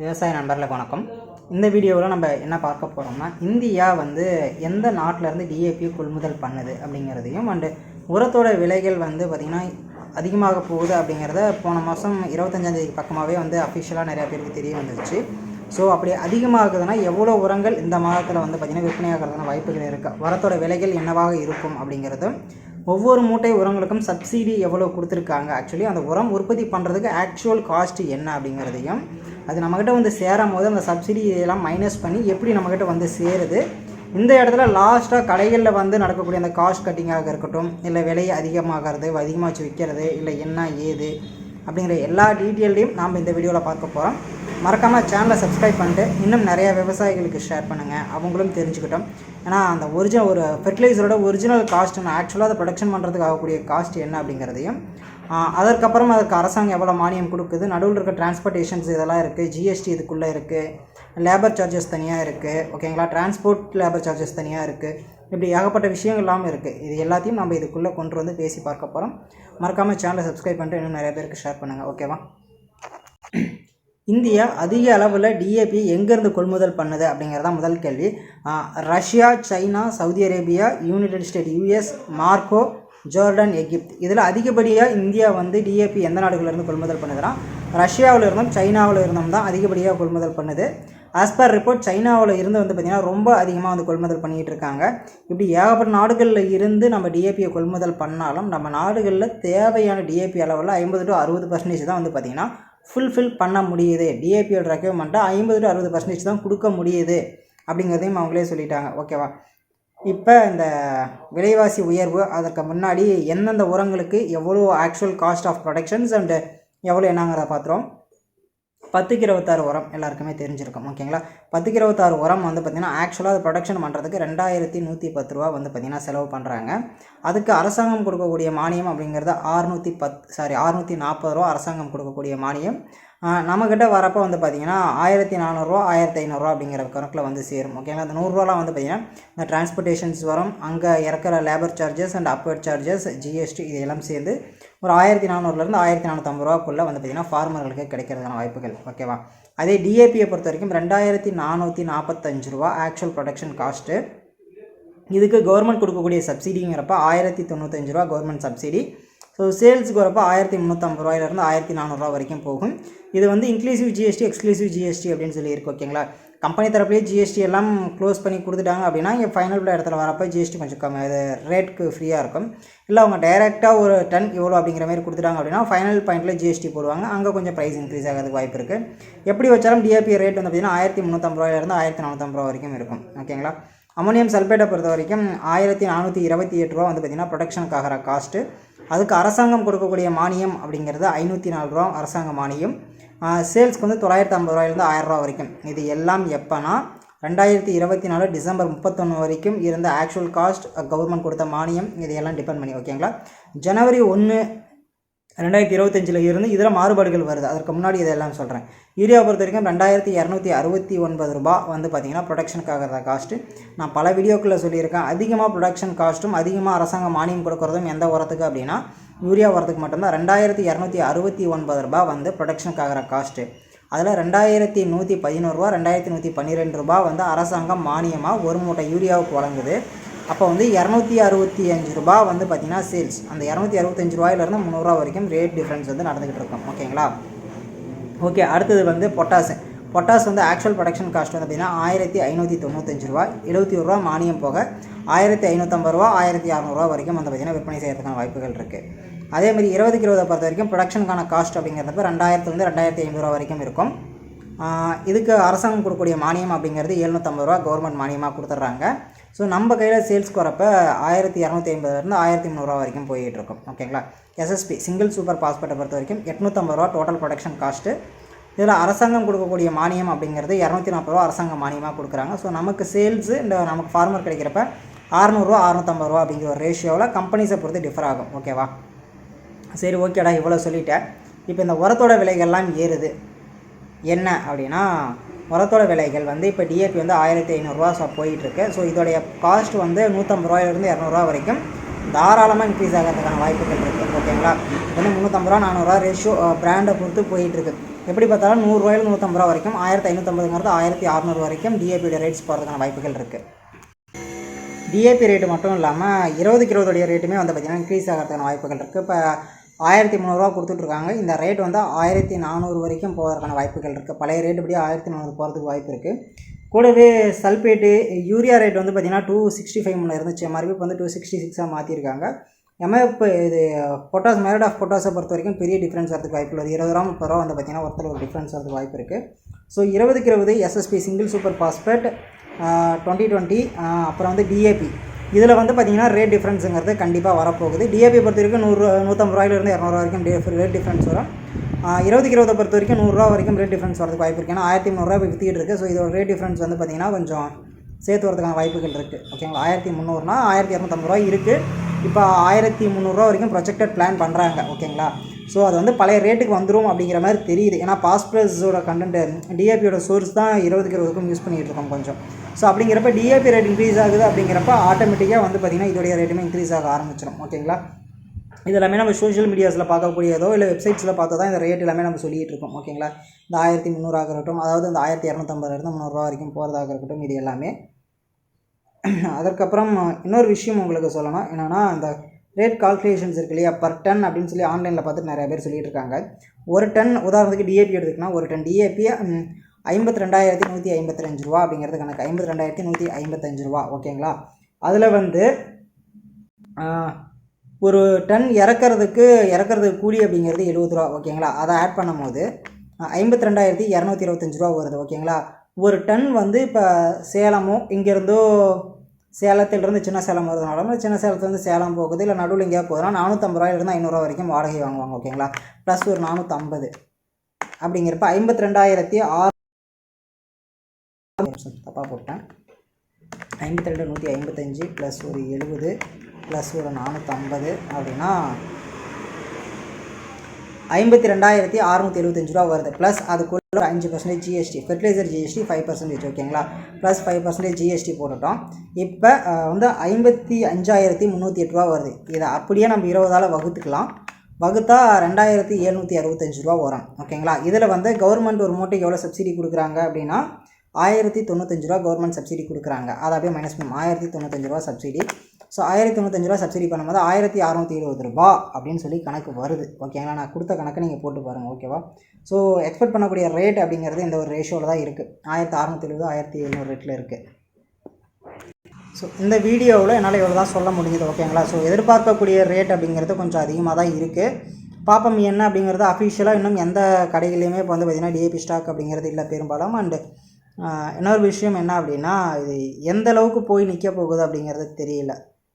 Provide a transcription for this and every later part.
விவசாய நண்பர்களுக்கு வணக்கம். இந்த வீடியோவில் நம்ம என்ன பார்க்க போகிறோம்னா இந்தியா வந்து எந்த நாட்டிலேருந்து டிஏபி கொள்முதல் பண்ணுது அப்படிங்கிறதையும் அண்டு உரத்தோட விலைகள் வந்து பார்த்திங்கன்னா அதிகமாக போகுது அப்படிங்கிறத போன மாதம் இருபத்தஞ்சாந்தேதி பக்கமாகவே வந்து அஃபிஷியலாக நிறையா பேருக்கு தெரிய வந்துருச்சு. ஸோ அப்படி அதிகமாகுதுன்னா எவ்வளோ உரங்கள் இந்த மாதத்தில் வந்து பார்த்திங்கன்னா விற்பனையாகிறதுக்கான வாய்ப்புகள் இருக்குது உரத்தோட விலைகள் என்னவாக இருக்கும் அப்படிங்கிறதும் ஒவ்வொரு மூட்டை உரங்களுக்கும் சப்சிடி எவ்வளோ கொடுத்துருக்காங்க? ஆக்சுவலி அந்த உரம் உற்பத்தி பண்ணுறதுக்கு ஆக்சுவல் காஸ்ட் என்ன அப்படிங்கிறதையும் அது நம்மக்கிட்ட வந்து சேரும் போது அந்த சப்சிடி எல்லாம் மைனஸ் பண்ணி எப்படி நம்மக்கிட்ட வந்து சேருது? இந்த இடத்துல லாஸ்ட்டாக கடைகளில் வந்து நடக்கக்கூடிய அந்த காஸ்ட் கட்டிங்காக இருக்கட்டும் இல்லை விலையை அதிகமாகிறது அதிகமாக வச்சு விற்கிறது இல்லை என்ன ஏது அப்படிங்கிற எல்லா டீட்டெயிலையும் நாம் இந்த வீடியோவில் பார்க்க போகிறோம் மறக்காமல் சேனலை சப்ஸ்கிரைப் பண்ணிட்டு இன்னும் நிறைய விவசாயிகளுக்கு ஷேர் பண்ணுங்கள் அவங்களும் தெரிஞ்சுக்கிட்டோம். ஏன்னா அந்த ஒரிஜினல் ஒரு ஃபெர்டிலைசரோட ஒரிஜினல் காஸ்ட் ஆக்சுவலாக அதை ப்ரொடக்ஷன் பண்ணுறதுக்கு ஆகக்கூடிய காஸ்ட் என்ன அப்படிங்கிறதையும் அதற்கப்புறம் அதுக்கு அரசாங்கம் எவ்வளோ மானியம் கொடுக்குது நடுவில் இருக்க டிரான்ஸ்போர்ட்டேஷன்ஸ் இதெல்லாம் இருக்குது ஜிஎஸ்டி இதுக்குள்ளே இருக்குது லேபர் சார்ஜஸ் தனியாக இருக்குது ஓகேங்களா டிரான்ஸ்போர்ட் லேபர் சார்ஜஸ் தனியாக இருக்குது இப்படி ஏகப்பட்ட விஷயங்கள் இல்லாமல் இருக்குது இது எல்லாத்தையும் நம்ம இதுக்குள்ளே கொண்டு வந்து பேசி பார்க்க போகிறோம் மறக்காமல் சேனலை சப்ஸ்கிரைப் பண்ணிட்டு இன்னும் நிறைய பேருக்கு ஷேர் பண்ணுங்கள் ஓகேவா இந்தியா அதிக அளவில் டிஏபி எங்கேருந்து கொள்முதல் பண்ணுது அப்படிங்கிறதா முதல் கேள்வி. Russia China Saudi Arabia United State US Morocco Jordan Egypt. இதில் அதிகப்படியாக இந்தியா வந்து டிஏபி எந்த நாடுகளிலிருந்து கொள்முதல் பண்ணுதுன்னா ரஷ்யாவில் இருந்தும் சைனாவில் இருந்தும் தான் அதிகப்படியாக கொள்முதல் பண்ணுது. ஆஸ் பர் ரிப்போர்ட் சைனாவில் இருந்து வந்து பார்த்திங்கன்னா ரொம்ப அதிகமாக வந்து கொள்முதல் பண்ணிகிட்டு இருக்காங்க. இப்படி ஏகப்பட்ட நாடுகளில் இருந்து நம்ம டிஏபியை கொள்முதல் பண்ணாலும் நம்ம நாடுகளில் தேவையான டிஏபி அளவில் ஐம்பது டு அறுபது பர்சன்டேஜ் தான் வந்து பார்த்திங்கன்னா ஃபுல்ஃபில் பண்ண முடியுது. டிஏபியோட ரெக்யர்மெண்ட்டை ஐம்பது டு அறுபது பர்சன்டேஜ் தான் கொடுக்க முடியுது. அப்படிங்கிறதையும் அவங்களே சொல்லிட்டாங்க. ஓகேவா இப்போ இந்த விலைவாசி உயர்வு அதற்கு முன்னாடி எந்தெந்த உரங்களுக்கு எவ்வளோ actual cost of productions and எவ்வளோ என்னங்கிறத பார்த்துருவோம். பத்துக்கு இருபத்தாறு உரம் எல்லாருக்குமே தெரிஞ்சிருக்கும் ஓகேங்களா? பத்துக்கு இருபத்தாறு உரம் வந்து பார்த்திங்கன்னா ஆக்சுவலாக அது ப்ரொடக்ஷன் பண்ணுறதுக்கு ரெண்டாயிரத்தி நூற்றி பத்து ரூபா வந்து பார்த்திங்கன்னா செலவு பண்ணுறாங்க அதுக்கு அரசாங்கம் கொடுக்கக்கூடிய மானியம் அப்படிங்கிறது ஆறுநூற்றி பத் சாரி அறுநூற்றி நாற்பது ரூபா அரசாங்கம் கொடுக்கக்கூடிய மானியம். நம்மக்கிட்ட வரப்போ வந்து பார்த்திங்கன்னா ஆயிரத்தி நானூறுரூவா ஆயிரத்தி ஐநூறுரூவா அப்படிங்கிற கணக்கில் வந்து சேரும் ஓகேங்களா அந்த நூறுரூவாலாம் வந்து பார்த்திங்கன்னா இந்த டிரான்ஸ்போர்ட்டேஷன்ஸ் வரும் அங்கே இறக்குற labour charges and upward charges GST இது எல்லாம் சேர்ந்து ஒரு ஆயிரத்தி நானூறுலேருந்து ஆயிரத்தி நானூற்றம்பது ரூபாக்குள்ளே வந்து பார்த்திங்கன்னா ஃபார்மர்களுக்கு கிடைக்கிறதுக்கான வாய்ப்புகள் ஓகேவா அதே டிஏபியை பொறுத்த வரைக்கும் ரெண்டாயிரத்தி நானூற்றி நாற்பத்தஞ்சு ரூபா ஆக்சுவல் ப்ரொடக்ஷன் காஸ்ட்டு இதுக்கு கவர்மெண்ட் கொடுக்கக்கூடிய சப்சிடிங்கிறப்ப ஆயிரத்தி தொண்ணூத்தஞ்சு ரூபா கவர்மெண்ட் சப்சிடி ஸோ சேல்ஸுக்கு வரப்போ ஆயிரத்தி முந்நூற்றம்பது ரூபாயிலேருந்து ஆயிரத்தி நானூறுரூவா வரைக்கும் போகும். இது வந்து இன்க்ளூசிவ் ஜிஎஸ்டி எக்ஸ்க்ளூசிவ் ஜிஎஸ்டி அப்படின்னு சொல்லி இருக்கு ஓகேங்களா கம்பெனி தரப்புலேயே ஜிஎஸ்டி எல்லாம் க்ளோஸ் பண்ணி கொடுத்துட்டாங்க அப்படின்னா இங்கே ஃபைனல் இடத்துல வரப்போ ஜிஎஸ்டி கொஞ்சம் கம்மி இது ரேட்டுக்கு ஃப்ரீயாக இருக்கும். இல்லை அவங்க டைரெக்டாக ஒரு டன் இவ்வளோ அப்படிங்கிற மாதிரி கொடுத்துட்டாங்க அப்படின்னா ஃபைனல் பாயிண்ட்டில் ஜிஎஸ்டி போடுவாங்க. அங்கே கொஞ்சம் ப்ரைஸ் இன்க்ரீஸ் ஆகிறதுக்கு வாய்ப்பு இருக்குது எப்படி வச்சாலும் டிஏபி ரேட் வந்து பார்த்திங்கன்னா ஆயிரத்தி முந்நூற்றம்பது ரூபாயிலேருந்து ஆயிரத்தி நானூற்றம்பது ரூபா வரைக்கும் இருக்கும் ஓகேங்களா அமோனியம் சல்பேட்டை பொறுத்த வரைக்கும் ஆயிரத்தி நானூற்றி இருபத்தி எட்டு ரூபா வந்து பார்த்திங்கன்னா ப்ரொடக்ஷனுக்காகிற காஸ்ட்டு அதுக்கு அரசாங்கம் கொடுக்கக்கூடிய மானியம் அப்படிங்கிறது ஐநூற்றி நாலு ரூபா அரசாங்க மானியம். சேல்ஸ்க்கு வந்து தொள்ளாயிரத்தி ஐம்பது ரூபாயிலேருந்து ஆயிரரூவா வரைக்கும். இது எல்லாம் எப்போனா ரெண்டாயிரத்தி இருபத்தி நாலு டிசம்பர் முப்பத்தொன்று வரைக்கும் இருந்த ஆக்சுவல் காஸ்ட் கவர்மெண்ட் கொடுத்த மானியம் இதையெல்லாம் டிபெண்ட் பண்ணி ஓகேங்களா ஜனவரி ஒன்று ரெண்டாயிரத்தி இருபத்தஞ்சில் இருந்து இதில் மாறுபாடுகள் வருது. அதற்கு முன்னாடி இதெல்லாம் சொல்கிறேன் யூரியா பொறுத்த வரைக்கும் ரெண்டாயிரத்தி இரநூத்தி அறுபத்தி ஒன்பது ரூபா வந்து பார்த்திங்கன்னா ப்ரொடக்ஷனுக்காக காஸ்ட்டு நான் பல வீடியோக்களில் சொல்லியிருக்கேன். அதிகமாக ப்ரொடக்ஷன் காஸ்ட்டும் அதிகமாக அரசாங்கம் மானியம் கொடுக்குறதும் எந்த உரத்துக்கு அப்படின்னா யூரியா வரதுக்கு மட்டும்தான் ரெண்டாயிரத்தி இரநூத்தி அறுபத்தி ஒன்பது ரூபா வந்து ப்ரொடக்ஷனுக்காகிற காஸ்ட்டு அதில் ரெண்டாயிரத்தி நூற்றி பதினோருபா ரெண்டாயிரத்தி நூற்றி பன்னிரெண்டு ரூபா வந்து அரசாங்கம் மானியமாக ஒரு மூட்டை யூரியாவுக்கு வழங்குது. அப்போ வந்து இரநூத்தி அறுபத்தி அஞ்சு ரூபா வந்து பார்த்திங்கன்னா சேல்ஸ் அந்த இரநூத்தி அறுபத்தஞ்சு ரூபாயிலேருந்து முந்நூறுரூவா வரைக்கும் ரேட் டிஃப்ரென்ஸ் வந்து நடந்துகிட்டு இருக்கும். ஓகேங்களா? ஓகே அடுத்தது வந்து பொட்டாசு பொட்டாஸ் வந்து ஆக்சுவல் ப்ரொடக்ஷன் காஸ்ட் வந்து பார்த்திங்கன்னா ஆயிரத்தி ஐநூற்றி தொண்ணூத்தஞ்சு ரூபா எழுபத்தி ஒரு ரூபா மானியம் போக ஆயிரத்தி ஐநூற்றம்பது ரூபா ஆயிரத்தி அறநூறுவா வரைக்கும் வந்து பார்த்திங்கன்னா விற்பனை செய்கிறதுக்கான வாய்ப்புகள் இருக்குது அதேமாதிரி இருபதுக்கு இருபதை பொறுத்த வரைக்கும் ப்ரொடக்ஷனுக்கான காஸ்ட் அப்படிங்கிறப்ப ரெண்டாயிரத்துலேருந்து ரெண்டாயிரத்தி ஐம்பது ரூபா வரைக்கும் இருக்கும். இதுக்கு அரசாங்கம் கொடுக்கக்கூடிய மானியம் அப்படிங்கிறது எழுநூற்றம்பது ரூபா கவர்மெண்ட் மானியமாக கொடுத்துட்றாங்க. ஸோ நம்ம கையில் சேல்ஸ்க்கு வரப்ப ஆயிரத்தி இரநூத்தி ஐம்பதுலேருந்து ஆயிரத்தி முந்நூறுரூவா வரைக்கும் போயிட்டு இருக்கும். ஓகேங்களா? எஸ்எஸ்பி சிங்கிள் சூப்பர் பாஸ்போர்ட்டை பொறுத்த வரைக்கும் எட்நூற்றம்பது ரூபா டோட்டல் ப்ரொடக்ஷன் காஸ்ட்டு இதில் அரசாங்கம் கொடுக்கக்கூடிய மானியம் அப்படிங்கிறது இரநூத்தி நாற்பது ரூபா அரசாங்கம் மானியமாக கொடுக்குறாங்க. ஸோ நமக்கு சேல்ஸு இந்த நமக்கு ஃபார்மர் கிடைக்கிறப்ப அறநூறுரூவா அறநூற்றம்பது ரூபா அப்படிங்கிற ஒரு ரேஷியோவில் கம்பெனிஸை பொறுத்து டிஃபர் ஆகும். ஓகேவா? சரி ஓகேடா இவ்வளோ சொல்லிட்டேன். இப்போ இந்த உரத்தோட விலைகள்லாம் ஏறுது. என்ன அப்படின்னா உரத்தோட விலைகள் வந்து இப்போ டிஏபி வந்து ஆயிரத்தி ஐநூறுரூவா போயிட்டுருக்கு. ஸோ இதோடைய காஸ்ட் வந்து நூற்றம்பது ரூபாயிலிருந்து இரநூறுவா வரைக்கும் தாராளமாக இன்க்ரீஸ் ஆகிறதுக்கான வாய்ப்புகள் இருக்குது ஓகேங்களா? வந்து முந்நூற்றம்பது ரூபா நானூறுரூவா ரேஷியோ பிராண்டை பொறுத்து போயிட்டுருக்கு. எப்படி பார்த்தாலும் நூறுரூவாயில் நூற்றம்பது ரூபா வரைக்கும் ஆயிரத்தி ஐநூற்றம்பதுங்கிறது ஆயிரத்தி அறநூறு வரைக்கும் டிஏபியோட ரேட்ஸ் போகிறதுக்கான வாய்ப்புகள் இருக்குது டிஏபி ரேட்டு மட்டும் இல்லாமல் இருபது இருபதுடைய ரேட்டுமே வந்து பார்த்திங்கன்னா இன்க்ரீஸ் ஆகிறதுக்கான வாய்ப்புகள் இருக்குது இப்போ ஆயிரத்தி முந்நூறுரூவா கொடுத்துட்ருக்காங்க. இந்த ரேட் வந்து ஆயிரத்தி நானூறு வரைக்கும் போகிறதுக்கான வாய்ப்புகள் இருக்குது பழைய ரேட்டு படி ஆயிரத்தி நானூறு போகிறதுக்கு வாய்ப்பு இருக்குது கூடவே சல்ஃபேட்டு யூரியா ரேட் வந்து பார்த்திங்கன்னா டூ சிக்ஸ்டி ஃபைவ் முன்னே இருந்துச்சு. எம்ஆர்பி இப்போ வந்து டூ சிக்ஸ்டி சிக்ஸாக மாற்றிருக்காங்க எம்எஃப் இது பொட்டாஸ் மெரட் ஆஃப் பொட்டாஸை பொறுத்த வரைக்கும் பெரிய டிஃப்ரென்ஸ் வரதுக்கு வாய்ப்பு இல்லை இருபது ரூபா முப்பது ரூபா வந்து பார்த்திங்கன்னா ஒருத்தர் ஒரு டிஃப்ரென்ஸ் வரதுக்கு வாய்ப்பு இருக்குது ஸோ இருபதுக்கு இருபது SSP single super phosphate twenty twenty அப்புறம் வந்து டிஏபி இதில் வந்து பார்த்திங்கன்னா ரேட் டிஃப்ரென்ஸுங்கிறது கண்டிப்பாக வரப்போகுது. டிஏபி பொறுத்த வரைக்கும் நூறு நூற்றம்பது ரூபாயிலிருந்து இரநூறுவா வரைக்கும் டே ரேட் டிஃப்ரென்ஸ் வரும். இருபது இருபதுக்கு பொறுத்த வரைக்கும் நூறுரூவா வரைக்கும் ரேட் டிஃப்ரென்ஸ் வரதுக்கு வாய்ப்பு இருக்குது ஏன்னா ஆயிரத்தி முந்நூறுரூவா இப்போ வித்திட்டு இருக்குது ஸோ இதோட ரேட் டிஃப்ரென்ஸ் வந்து பார்த்திங்கன்னா கொஞ்சம் சேர்த்து வரதுக்கான வாய்ப்புகள் இருக்குது ஓகேங்களா ஆயிரத்தி முந்நூறுனா ஆயிரத்தி இரநூத்தம்பது ரூபா இருக்குது இப்போ ஆயிரத்தி முந்நூறுரூவா வரைக்கும் ப்ரொஜெக்டட் பிளான் பண்ணுறாங்க ஓகேங்களா ஸோ அது வந்து பழைய ரேட்டுக்கு வந்துடும் அப்படிங்கிற மாதிரி தெரியுது. ஏன்னா பாஸ்பிளஸோட கண்டென்ட் டிஏபியோட சோர்ஸ் தான் இருபதுக்கு இருபதுக்கும் யூஸ் பண்ணிகிட்டு இருக்கோம் கொஞ்சம். ஸோ அப்படிங்கிறப்ப டிஏபி ரேட் இன்க்ரீஸ் ஆகுது அப்படிங்கிறப்ப ஆட்டோமேட்டிக்காக வந்து பார்த்திங்கன்னா இதோடைய ரேட்டுமே இன்க்ரீஸ் ஆக ஆரம்பிச்சிடும் ஓகேங்களா இது எல்லாமே நம்ம சோஷியல் மீடியாஸில் பார்க்கக்கூடியதோ இல்லை வெப்சைட்ஸில் பார்த்தா தான் இந்த ரேட் எல்லாமே நம்ம சொல்லிகிட்டு இருக்கோம். ஓகேங்களா இந்த ஆயிரத்தி முந்நூறாக இருக்கட்டும் அதாவது இந்த ஆயிரத்தி இரநூத்தம்பதுலேருந்து முந்நூறுரூவா வரைக்கும் போகிறதாக இருக்கட்டும் இது எல்லாமே. அதற்கப்புறம் இன்னொரு விஷயம் உங்களுக்கு சொல்லணும். என்னென்னா இந்த ரேட் கால்குலேஷன்ஸ் இருக்கு இல்லையா? பர் டன் அப்படின்னு சொல்லி ஆன்லைனில் பார்த்துட்டு நிறைய பேர் சொல்லிட்டு இருக்காங்க. ஒரு டன் உதாரணத்துக்கு டிஏபி எடுத்துக்கினா ஒரு டன் டிஏபி ஐம்பத்தி ரெண்டாயிரத்தி நூற்றி ஐம்பத்தஞ்சு ரூபா அப்படிங்கிறது கணக்கு. ஐம்பத்தி ரெண்டாயிரத்தி நூற்றி ஐம்பத்தஞ்சு ரூபா ஓகேங்களா? அதில் வந்து ஒரு டன் இறக்குறதுக்கு இறக்கறதுக்கு கூலி அப்படிங்கிறது எழுபது ரூபா ஓகேங்களா? அதை ஆட் பண்ணும்போது ஐம்பத்தி ரெண்டாயிரத்தி இரநூத்தி இருபத்தஞ்சு ரூபா வருது ஓகேங்களா? ஒரு டன் வந்து இப்போ சேலமோ இங்கேருந்தோ சேலத்திலிருந்து சின்ன சேலம் வருதுனாலும் சின்ன சேலத்துலேருந்து சேலம் போகுது இல்லை நடுவில் எங்கேயா போகுதுன்னா நானூற்றம்பது ரூபாயிலிருந்து ஐநூறுரூவா வரைக்கும் வாடகை வாங்குவாங்க ஓகேங்களா? ப்ளஸ் ஒரு நானூற்றம்பது அப்படிங்கிறப்ப ஐம்பத்தி ரெண்டாயிரத்தி ஆறு தப்பாக போட்டேன் ஐம்பத்தி ரெண்டு நூற்றி ஐம்பத்தஞ்சு ப்ளஸ் ஒரு எழுபது ப்ளஸ் ஒரு நானூற்றம்பது அப்படின்னா ஐம்பத்தி ரெண்டாயிரத்தி அறநூற்றி எழுபத்தஞ்சு ரூபா வருது. ப்ளஸ் அதுக்குள்ள ஒரு அஞ்சு percentage GST fertiliser GST five percentage ஓகேங்களா ப்ளஸ் ஃபைவ் பர்சன்டேஜ் ஜிஎஸ்டி போட்டுட்டோம். இப்போ வந்து ஐம்பத்தி அஞ்சாயிரத்தி முந்நூற்றி எட்டு ரூபா வருது. இதை அப்படியே நம்ம இருபதால் வகுத்துக்கலாம். வகுத்தா ரெண்டாயிரத்தி எழுநூற்றி அறுபத்தஞ்சு ரூபா வரும் ஓகேங்களா இதில் வந்து கவர்மெண்ட் ஒரு மூட்டைக்கு எவ்வளோ சப்சிடி கொடுக்குறாங்க அப்படின்னா ஆயிரத்தி தொண்ணூத்தஞ்சு ரூபா கவர்மெண்ட் சப்சிடி கொடுக்குறாங்க. அதை அப்படியே மைனஸ் பண்ணும் ஆயிரத்தி தொண்ணூத்தஞ்சு ரூபா சப்சிடி ஸோ ஆயிரத்தி தொண்ணூத்தஞ்சு ரூபா சப்சிடி பண்ணும்போது ஆயிரத்தி அறநூற்றி இருபது ரூபா அப்படின்னு சொல்லி கணக்கு வருது. ஓகேங்களா நான் கொடுத்த கணக்கை நீங்கள் போட்டு பாருங்கள் ஓகேவா ஸோ எக்ஸ்பெக்ட் பண்ணக்கூடிய ரேட் அப்படிங்கிறது இந்த ஒரு ரேஷியோவில் தான் இருக்குது ஆயிரத்தி அறநூற்றி எழுபது ஆயிரத்தி எழுநூறு ரேட்டில் இருக்குது ஸோ இந்த வீடியோவில் என்னால் இவ்வளோ தான் சொல்ல முடிஞ்சது. ஓகேங்களா ஸோ எதிர்பார்க்கக்கூடிய ரேட் அப்படிங்கிறது கொஞ்சம் அதிகமாக தான் இருக்குது பாப்பம் என்ன அப்படிங்கிறது அஃபிஷியலாக இன்னும் எந்த கடைகளையுமே இப்போ வந்து பார்த்திங்கன்னா டிஏபி ஸ்டாக் அப்படிங்கிறது இல்லை பெரும்பாலும். அண்டு இன்னொரு விஷயம் என்ன அப்படின்னா இது எந்த அளவுக்கு போய் நிற்க போகுது அப்படிங்கிறது தெரியல.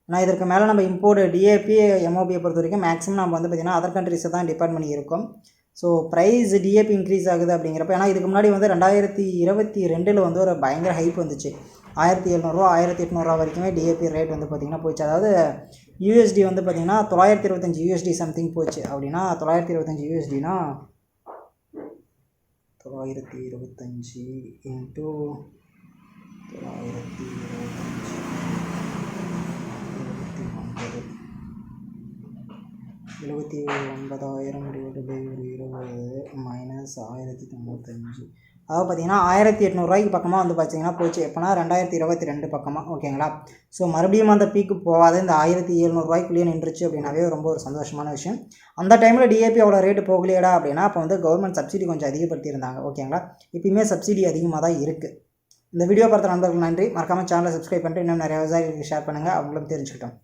ஆனால் இதற்கு மேலே நம்ம இம்போர்ட் டிஏபி எம்ஓபியை பொறுத்த வரைக்கும் மேக்ஸிமம் நம்ம வந்து பார்த்திங்கன்னா அதர் கண்ட்ரிஸை தான் டிபெண்ட் பண்ணியிருக்கோம். ஸோ ப்ரைஸ் டிஏபி இன்க்ரீஸ் ஆகுது அப்படிங்கிறப்ப ஏன்னா இதுக்கு முன்னாடி வந்து ரெண்டாயிரத்தி இருபத்தி ரெண்டில் வந்து ஒரு பயங்கர ஹைப் வந்துச்சு. ஆயிரத்தி எழுநூறுவா ஆயிரத்தி எட்நூறுவா வரைக்குமே டிஏபி ரேட் வந்து பார்த்திங்கன்னா போச்சு. அதாவது யூஎஸ்டி வந்து பார்த்திங்கன்னா தொள்ளாயிரத்தி இருபத்தஞ்சி யூஎஸ்டி சம்திங் போச்சு. அப்படின்னா தொள்ளாயிரத்தி இருபத்தஞ்சி யூஎஸ்டினா தொள்ளாயிரத்தி இருபத்தஞ்சி இன்ட்டு தொள்ளாயிரத்தி இருபத்தஞ்சி. எழுபத்தி ஒன்பது. எழுபத்தி ஒன்பதாயிரம் டிவைடு பை ஒரு இருபது மைனஸ் ஆயிரத்தி தொண்ணூத்தஞ்சு. அதாவது பார்த்தீங்கன்னா ஆயிரத்தி எட்நூறுரூவாய்க்கு பக்கமாக வந்து பார்த்தீங்கன்னா போச்சு. எப்போனா ரெண்டாயிரத்தி இருபத்தி ரெண்டு பக்கமாக ஓகேங்களா? ஸோ மறுபடியும் அந்த பீக்கு போகாத. இந்த ஆயிரத்தி எழுநூறுவாய்க்குள்ளேயே நின்றுச்சு அப்படின்னாவே ரொம்ப ஒரு சந்தோஷமான விஷயம். அந்த டைமில் டிஏபி அவ்வளோ ரேட்டு போகலையடா அப்படின்னா அப்போ வந்து கவர்மெண்ட் சப்சிடி கொஞ்சம் அதிகப்படுத்தியிருந்தாங்க. ஓகேங்களா? இப்பயுமே சப்சிடி அதிகமாக தான் இருக்குது இந்த வீடியோ பார்த்த நண்பர்கள் நன்றி. மறக்காமல் சேனலை சப்ஸ்கிரைப் பண்ணிட்டு இன்னும் நிறைய விவசாயிகளுக்கு ஷேர் பண்ணுங்கள் அவங்களும் தெரிஞ்சுக்கிட்டோம்.